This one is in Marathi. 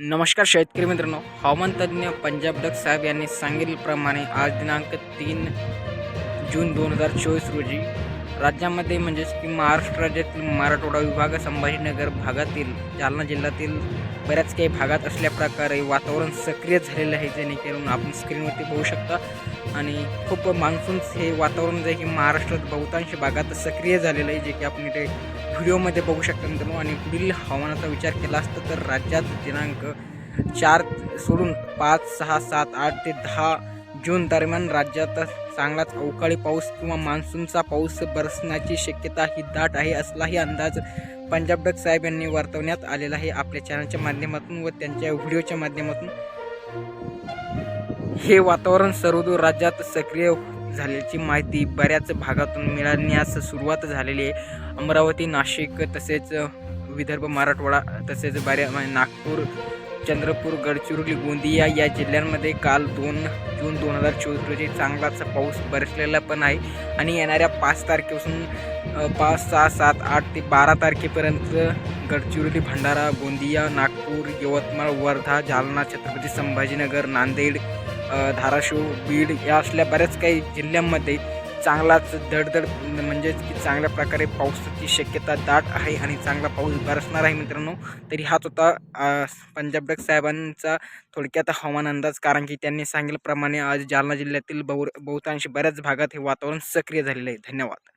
नमस्कार शेतकरी मित्रांनो हवामान तज्ज्ञ पंजाब डक साहेब यांनी सांगितल्याप्रमाणे आज दिनांक तीन जून दोन हजार चोवीस रोजी राज्यामध्ये म्हणजेच की महाराष्ट्र राज्यातील मराठवाडा विभाग संभाजीनगर भागातील जालना जिल्ह्यातील बऱ्याच काही भागात असल्या प्रकारे वातावरण सक्रिय झालेलं आहे जेणेकरून आपण स्क्रीनवरती बघू शकता. आणि खूप मान्सून हे वातावरण जे आहे की महाराष्ट्रात बहुतांश भागात सक्रिय झालेलं आहे जे की आपण इथे व्हिडिओमध्ये बघू शकता मित्रांनो. आणि पुढील हवामानाचा विचार केला असता तर राज्यात दिनांक चार सोडून पाच सहा सात आठ ते दहा जून दरम्यान राज्यात चांगलाच अवकाळी पाऊस किंवा मान्सूनचा पाऊस बरसण्याची शक्यता ही दाट आहे असलाही अंदाज पंजाब डक साहेब यांनी वर्तवण्यात आलेला आहे. आपल्या चॅनलच्या माध्यमातून व त्यांच्या व्हिडिओच्या माध्यमातून हे वातावरण सर्वदूर राज्यात सक्रिय झाल्याची माहिती बऱ्याच भागातून मिळण्यास सुरुवात झालेली आहे. अमरावती नाशिक तसेच विदर्भ मराठवाडा तसेच बऱ्या नागपूर चंद्रपूर गडचिरोली गोंदिया या जिल्ह्यांमध्ये काल दोन जून दोन हजार चोवीस रोजी चांगलाच पाऊस बरसलेला पण आहे. आणि येणाऱ्या पाच तारखेपासून पाच सहा सात आठ ते बारा तारखेपर्यंत गडचिरोली भंडारा गोंदिया नागपूर यवतमाळ वर्धा जालना छत्रपती संभाजीनगर नांदेड धाराशिव बीड या असल्या बऱ्याच काही जिल्ह्यांमध्ये चांगलाच दडदड म्हणजेच की चांगल्या प्रकारे पावसाची शक्यता दाट आहे आणि चांगला पाऊस बरसणार आहे मित्रांनो तरी हाच होता पंजाब डग साहेबांचा थोडक्यात हवामान अंदाज. कारण की त्यांनी सांगितल्याप्रमाणे आज जालना जिल्ह्यातील बहु बहुतांश बऱ्याच भागात हे वातावरण सक्रिय झालेलं आहे. धन्यवाद.